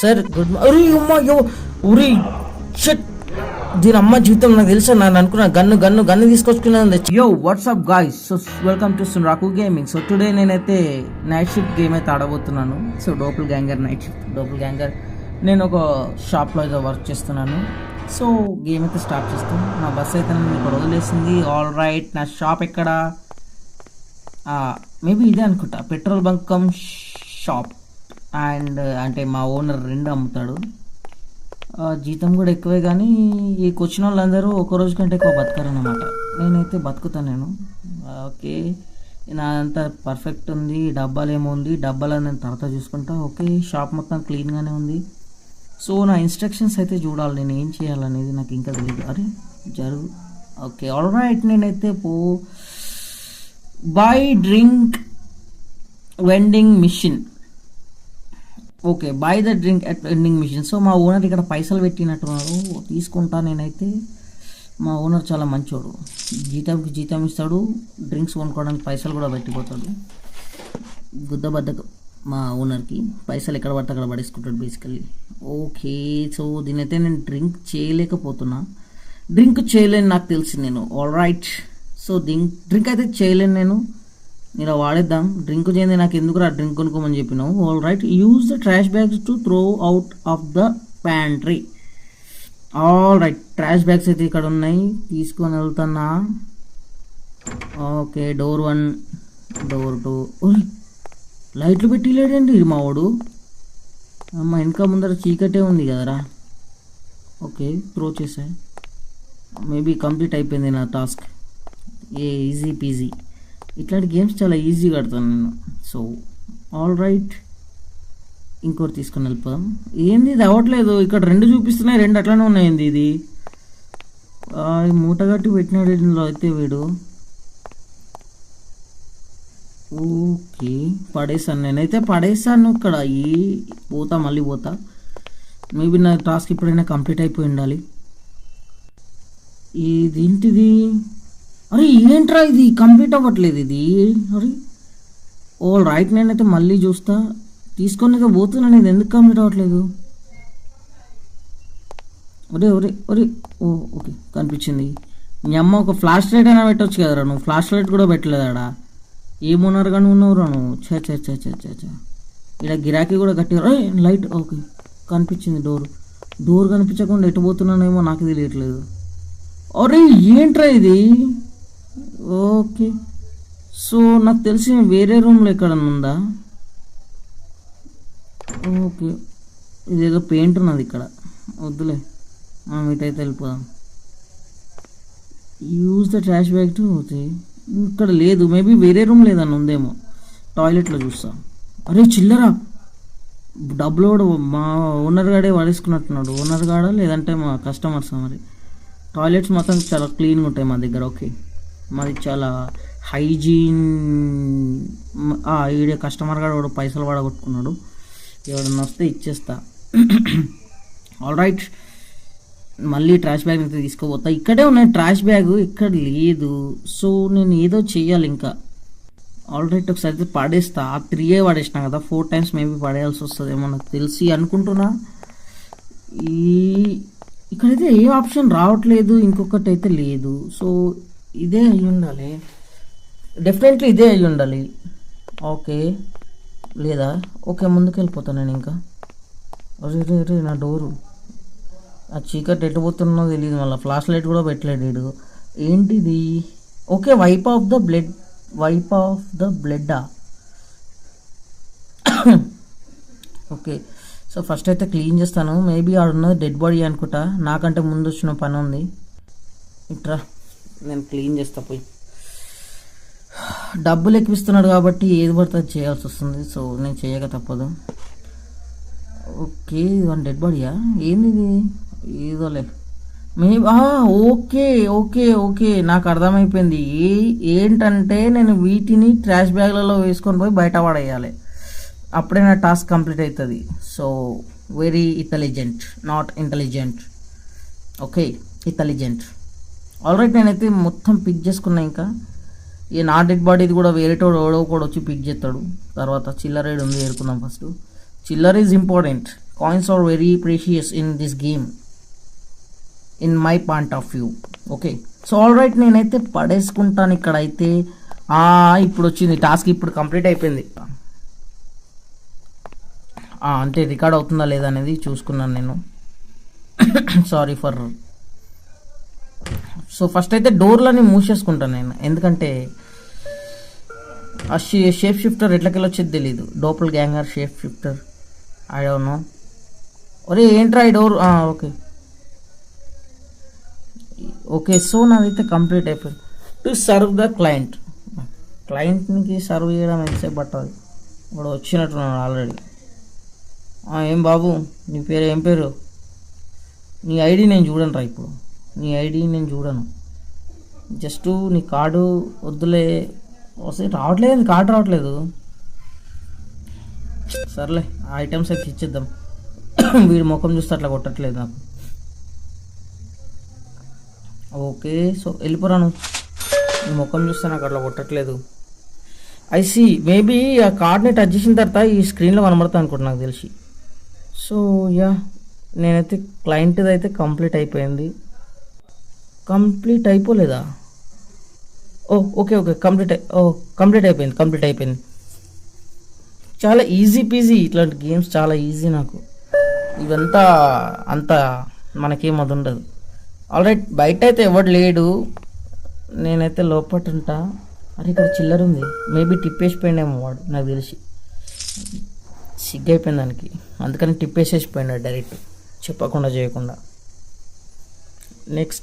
Sir good morning అమ్మా యో ఉరి shut. దీని అమ్మ జీవితం నాకు తెలుసా నేను అనుకున్నా gun gun gun తీసుకొచ్చుకున్నాను yo what's up guys so welcome to Raku gaming so today నేనైతే నైట్ షిఫ్ట్ గేమ్ అయితే ఆడబోతున్నాను. So doppelganger night shift doppelganger నేను ఒక షాప్లో అయితే వర్క్ చేస్తున్నాను. సో గేమ్ అయితే స్టార్ట్ చేస్తాను నా బస్ అయితే నన్ను ఇక్కడ వదిలేసింది. ఆల్ రైట్ నా షాప్ ఎక్కడ? మేబీ ఇదే అనుకుంటా. Petrol bunk come shop and అంటే మా ఓనర్ రెండు అమ్ముతాడు. జీతం కూడా ఎక్కువే కానీ ఈ వచ్చిన వాళ్ళందరూ ఒక రోజు కంటే ఎక్కువ బతకరన్నమాట. నేనైతే బతుకుతాను నేను. ఓకే. నాదంతా పర్ఫెక్ట్ ఉంది డబ్బాలేమో ఉంది డబ్బాలు నేను తర్వాత చూసుకుంటా. ఓకే షాప్ మొత్తం క్లీన్గానే ఉంది. సో నా ఇన్స్ట్రక్షన్స్ అయితే చూడాలి నేను ఏం చేయాలనేది నాకు ఇంకా తెలియదు అరే జరుగు. ఓకే ఆల్ రైట్ నేనైతే పో buy drink vending machine. Okay buy the drink at vending machine so మా ఓనర్ ఇక్కడ పైసలు పెట్టినట్టున్నారు. తీసుకుంటా నేనైతే. మా ఓనర్ చాలా మంచోడు. జీతంకి జీతం ఇస్తాడు. డ్రింక్స్ కొనుక్కోవడానికి పైసలు కూడా పెట్టిపోతాడు. గుద్ద బద్దకు మా ఓనర్కి పైసలు ఎక్కడ పడితే అక్కడ పడేసుకుంటాడు బేసికల్లీ ఓకే సో దీనైతే నేను డ్రింక్ చేయలేకపోతున్నా. డ్రింక్ చేయలేను నాకు తెలిసి నేను. All right so drink drink అయితే చేయలేను నేను. ఇలా వాడేద్దాం. డ్రింక్ చేయండి నాకు ఎందుకు రా డ్రింక్ కొనుక్కోమని చెప్పినావు? All right use the trash bags to throw out of the pantry all right trash bags అయితే ఇక్కడ ఉన్నాయి. తీసుకొని వెళ్తున్నా. Okay door one door two లైట్లు పెట్టిలేడండి మా వాడు. అమ్మ వెనక ముందర చీకటే ఉంది కదరా. ఓకే త్రో చేసా. మేబీ కంప్లీట్ అయిపోయింది నా టాస్క్ ఏ ఈజీ పీజీ ఇట్లాంటి గేమ్స్ చాలా ఈజీగా ఆడతాను నేను. సో ఆల్ రైట్ ఇంకోటి తీసుకొని వెళ్ళిపోదాం ఏంది ఇది అవ్వట్లేదు. ఇక్కడ రెండు చూపిస్తున్నాయి రెండు అట్లానే ఉన్నాయండి ఇది? మూటగట్టి పెట్టినాడు అయితే వీడు. ఓకే పడేసాను నేనైతే. పడేసాను ఇక్కడ. ఈ పోతా మళ్ళీ పోతా. మేబీ నా టాస్క్ ఇప్పుడైనా కంప్లీట్ అయిపోయి ఉండాలి. ఇది ఏంటిది? అరే ఏంట్రా ఇది? కంప్లీట్ అవ్వట్లేదు ఇది. అరే ఓ రైట్ నేనైతే మళ్ళీ చూస్తా. తీసుకొని పోతున్నాను ఇది ఎందుకు కంప్లీట్ అవ్వట్లేదు? ఒరే ఒరే ఒరే ఓ ఓకే కనిపించింది. మీ అమ్మ ఒక ఫ్లాష్ లైట్ అయినా పెట్టవచ్చు కదరా నువ్వు ఫ్లాష్ లైట్ కూడా పెట్టలేదాడా? ఏమున్నారు కానీ ఉన్నావురా నువ్వు? చే చే చే చే చే చే ఇలా గిరాకీ కూడా కట్టారు లైట్ ఓకే కనిపించింది డోర్. డోర్ కనిపించకుండా ఎటు పోతున్నానేమో నాకు తెలియట్లేదు. అరే ఏంట్రా ఇది? ఓకే. సో నాకు తెలిసి వేరే రూమ్లో ఎక్కడన్నా ఉందా? ఓకే. ఇదేదో పెయింట్ ఉన్నది ఇక్కడ. వద్దులే. మనం ఇటైతే వెళ్ళిపోదాం. Use the trash bag to ఇక్కడ లేదు. మేబీ వేరే రూమ్ లేదన్న ఉందేమో. టాయిలెట్లో చూస్తా. అరే చిల్లరా. డబ్బులు కూడా మా ఓనర్ గాడే వాడేసుకున్నట్టున్నాడు. ఓనర్ గాడా? లేదంటే మా కస్టమర్స్ మరి? టాయిలెట్స్ మాత్రం చాలా క్లీన్గా ఉంటాయి మా దగ్గర. ఓకే మాది చాలా హైజీన్ ఈడే కస్టమర్ గారు వాడు పైసలు పడగొట్టుకున్నాడు ఎవడన్నా వస్తే ఇచ్చేస్తా. ఆల్ రైట్ మళ్ళీ ట్రాష్ బ్యాగ్ అయితే తీసుకుపోతా. ఇక్కడే ఉన్నాయి ట్రాష్ బ్యాగ్ ఇక్కడ లేదు. సో నేను ఏదో చెయ్యాలి ఇంకా. ఆల్ రైట్ ఒకసారి అయితే పడేస్తా. ఆ త్రీయే పడేసిన కదా ఫోర్ టైమ్స్ మేబీ పడేయాల్సి వస్తుందేమో నాకు తెలిసి అనుకుంటున్నా. ఈ ఇక్కడైతే ఏ ఆప్షన్ రావట్లేదు ఇంకొకటి అయితే లేదు. సో ఇదే అయి ఉండాలి డెఫినెట్లీ ఇదే అయి ఉండాలి ఓకే లేదా? ఓకే ముందుకు వెళ్ళిపోతాను నేను ఇంకా అరే రే రే నా డోరు. ఆ చీకటి ఎటు పోతున్నో తెలియదు మళ్ళీ. ఫ్లాష్ లైట్ కూడా పెట్టలేడు వీడు. ఏంటిది? Okay wipe off the blood wipe off the బ్లడ్డా okay so first అయితే క్లీన్ చేస్తాను. మేబీ ఆడున్నది డెడ్ బాడీ అనుకుంటా. నాకంటే ముందు వచ్చిన పని ఉంది ఇట్రా. నేను క్లీన్ చేస్తా పోయి. డబ్బులు ఎక్కిస్తున్నాడు కాబట్టి ఏది పడితే అది చేయాల్సి వస్తుంది. సో నేను చేయక తప్పదు. ఓకే వన్ డెడ్ బాడీయా ఏంది ఇది? ఏదోలే మే ఓకే ఓకే ఓకే నాకు అర్థమైపోయింది. ఏ ఏంటంటే నేను వీటిని ట్రాష్ బ్యాగ్లలో వేసుకొని పోయి బయట పడేయాలి. అప్పుడే నా టాస్క్ కంప్లీట్ అవుతుంది so very intelligent not intelligent okay intelligent alright నేనైతే మొత్తం పిక్ చేసుకున్నా ఇంకా. ఈ నా డెడ్ బాడీది కూడా వేరేటోడు ఎవడో కూడా వచ్చి పిక్ చేస్తాడు. తర్వాత చిల్లర ఏడు ఉంది ఏరుకుందాం ఫస్ట్ చిల్లర is important coins are very precious in this game in my point of view okay so all right నేనైతే పడేసుకుంటాను ఇక్కడ అయితే ఇప్పుడు వచ్చింది టాస్క్ ఇప్పుడు కంప్లీట్ అయిపోయింది. అంటే రికార్డ్ అవుతుందా లేదా అనేది చూసుకున్నాను నేను. సారీ ఫర్ సో ఫస్ట్ అయితే డోర్లని మూసేసుకుంటాను నేను. ఎందుకంటే ఆ షే షేప్ షిఫ్టర్ ఎట్లకెళ్ళి వచ్చేది తెలీదు. Doppelganger shape shifter. I don't know ఒరే ఏంట్రా ఈ డోర్? ఓకే. ఓకే సో నాదైతే కంప్లీట్ అయిపోయింది. To serve the client. క్లయింట్కి సర్వ్ చేయడం ఎంతసేపు పట్టదు. ఇప్పుడు వచ్చినట్టున్నాడు ఆల్రెడీ. ఏం బాబు నీ పేరు ఏం పేరు? నీ ఐడి నేను చూడను రా ఇప్పుడు. నీ ఐడి నేను చూడను. జస్ట్ నీ కార్డు వద్దులే. వస్తే రావట్లేదు నీ కార్డు రావట్లేదు. సర్లే ఆ ఐటమ్స్ అయితే ఇచ్చేద్దాం. వీడి ముఖం చూస్తే అట్లా కొట్టట్లేదు నాకు. ఓకే సో వెళ్ళిపోరాను. నీ ముఖం చూస్తే నాకు అట్లా కొట్టట్లేదు. ఐసి మేబీ ఆ కార్డ్ని టచ్ చేసిన తర్వాత ఈ స్క్రీన్లో కనబడతా అనుకుంటా నాకు తెలిసి. సో యా నేనైతే క్లయింట్ది అయితే కంప్లీట్ అయిపోయింది. కంప్లీట్ అయిపోలేదా? ఓ ఓకే ఓకే కంప్లీట్ అయి- ఓ కంప్లీట్ అయిపోయింది కంప్లీట్ అయిపోయింది. చాలా ఈజీ పీజీ ఇట్లాంటి గేమ్స్ చాలా ఈజీ నాకు. ఇవంతా అంత మనకేం అది ఉండదు. ఆల్రైట్ బయట అయితే ఎవడు లేడు. నేనైతే లోపల ఉంటా అరే ఇక్కడ చిల్లర ఉంది. మేబీ టిప్పేసిపోయిండేమో వాడు నాకు తెలిసి. సిగ్గైపోయింది దానికి. అందుకని టిప్పేసేసిపోయినాడు డైరెక్ట్. చెప్పకుండా చేయకుండా. నెక్స్ట్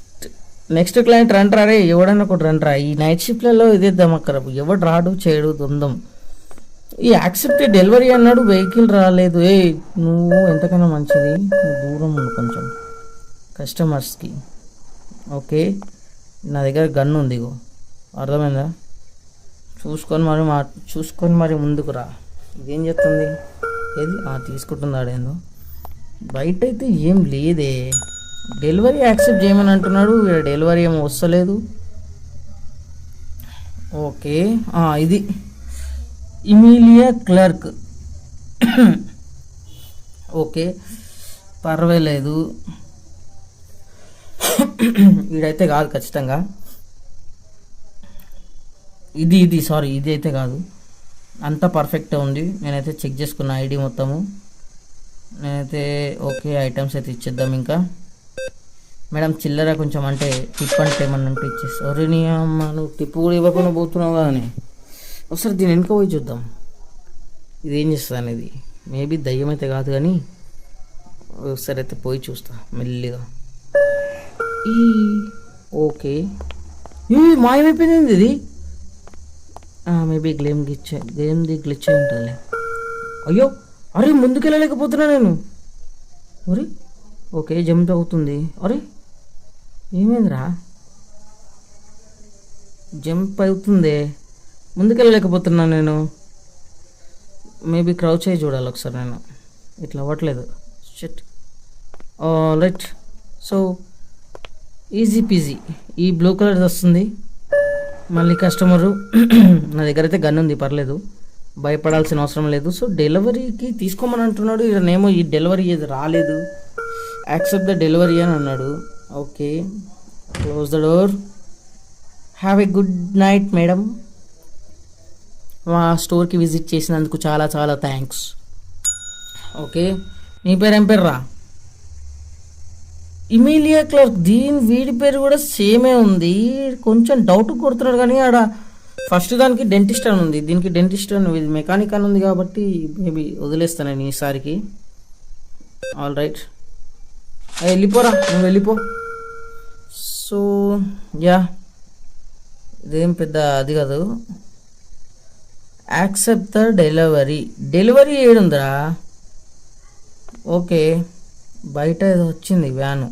నెక్స్ట్ క్లయింట్ రండి రే ఎవడన్నా ఒకటి రండి ఈ నైట్ షిఫ్ట్లలో ఇదే దమక్కరపు ఎవడు రాడు చేయడు దొందం. ఈ యాక్సెప్ట్ డెలివరీ అన్నాడు వెహికల్ రాలేదు. ఏ నువ్వు ఎంతకన్నా మంచిది? నువ్వు దూరం ఉండు కొంచెం. కస్టమర్స్కి ఓకే. నా దగ్గర గన్ ఉంది ఇగో. అర్థమైందా? చూసుకొని మరి మా చూసుకొని మరి ముందుకు రా. ఇదేం చెప్తుంది ఏది? ఆ తీసుకుంటున్నాడేందో. బయట అయితే ఏం లేదే. డెలివరీ యాక్సెప్ట్ చేయమని అంటున్నాడు. డెలివరీ ఏమో వస్తలేదు. ఓకే. ఇది ఇమీలియా క్లర్క్. ఓకే. పర్వాలేదు. వీడైతే కాదు ఖచ్చితంగా. ఇది ఇది సారీ ఇది అయితే కాదు. అంతా పర్ఫెక్ట్ ఉంది. నేనైతే చెక్ చేసుకున్న ఐడి మొత్తము. నేనైతే ఓకే ఐటమ్స్ అయితే ఇచ్చేద్దాం ఇంకా. మేడం చిల్లర కొంచెం అంటే టిప్ అంటే ఏమన్నా అంటే ఇచ్చేస్తా ఒరే నీ అమ్మ నువ్వు టిప్పు కూడా ఇవ్వకుండా పోతున్నావు కానీ ఒకసారి దీని వెనుక పోయి చూద్దాం. ఇది ఏం చేస్తుంది అనేది. మేబీ దయ్యం అయితే కాదు కానీ ఒకసారి అయితే పోయి చూస్తా మెల్లిగా. ఈ ఓకే. ఈ మాయమైపోయింది ఏంది ఇది మేబీ గ్లేమ్ గిచ్చే గేమ్ది గ్లిచ్ అయి ఉంటుందిలే. అయ్యో అరే ముందుకెళ్ళలేకపోతున్నా నేను. అరే ఓకే జంప్ అవుతుంది. అరే ఏమైందిరా? జంప్ అవుతుంది. ముందుకెళ్ళలేకపోతున్నా నేను. మేబీ క్రౌచ్ అయ్యి చూడాలి ఒకసారి నేను. ఇట్లా అవ్వట్లేదు. షెట్ రైట్ సో ఈజీ పీజీ ఈ బ్లూ కలర్ వస్తుంది. మళ్ళీ కస్టమరు నా దగ్గర అయితే గన్ ఉంది పర్లేదు. భయపడాల్సిన అవసరం లేదు. సో డెలివరీకి తీసుకోమని అంటున్నాడు. ఈయనేమో ఈ డెలివరీ ఏది రాలేదు. యాక్సెప్ట్ ద డెలివరీ అని అన్నాడు. Okay close the door have a good night madam మా స్టోర్కి విజిట్ చేసినందుకు చాలా చాలా థ్యాంక్స్ ఓకే నీ పేరు ఏం పేరు రా ఇమీలియా క్లర్క్ దీని వీడి పేరు కూడా సేమే ఉంది. కొంచెం డౌట్ కొడుతున్నాడు కానీ ఆడ ఫస్ట్ దానికి డెంటిస్ట్ అని ఉంది. దీనికి డెంటిస్ట్ అని ఇది మెకానిక్ అని ఉంది కాబట్టి మేబీ వదిలేస్తాను నేను ఈసారికి. ఆల్ రైట్ వెళ్ళిపోరా. నువ్వు వెళ్ళిపో. సో యా ఇదేం పెద్ద అది కాదు. Accept the delivery. డెలివరీ ఏడుందిరా? ఓకే బయట ఏదో వచ్చింది వ్యాను.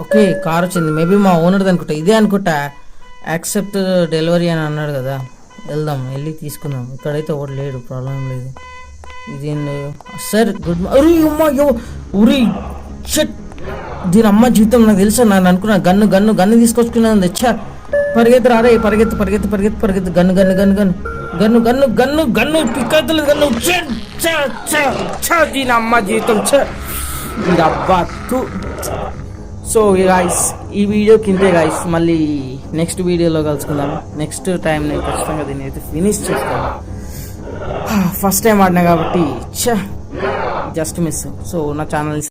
ఓకే కార్ వచ్చింది. మేబీ మా ఓనర్ది అనుకుంటా. ఇదే అనుకుంటా. యాక్సెప్ట్ డెలివరీ అని అన్నాడు కదా. వెళ్దాం వెళ్ళి తీసుకుందాం. ఇక్కడైతే ఒకటి లేడు ప్రాబ్లం లేదు. ఇది సార్ గుడ్ మార్నింగ్ అమ్మా యో ఉరి షట్ దీని అమ్మ జీవితం నాకు తెలుసా? నేను అనుకున్నా గన్ను గన్ను గన్ను తీసుకొచ్చుకున్నాను తెచ్చా పరిగెత్తు రారే పరిగెత్తు పరిగెత్తు పరిగెత్తు పరిగెత్తు. Gun gun gun gun. Gun gun gun gun పిక్కతులు gun. దీని అమ్మ జీవితం అబ్బా తు. సో గాయస్ ఈ వీడియో కిందే గాయస్ మళ్ళీ నెక్స్ట్ వీడియోలో కలుసుకుందాం. నెక్స్ట్ టైం నేను ఖచ్చితంగా దీన్ని అయితే ఫినిష్ చేస్తాను. ఫస్ట్ టైం ఆడినా కాబట్టి జస్ట్ మిస్ సో నా ఛానల్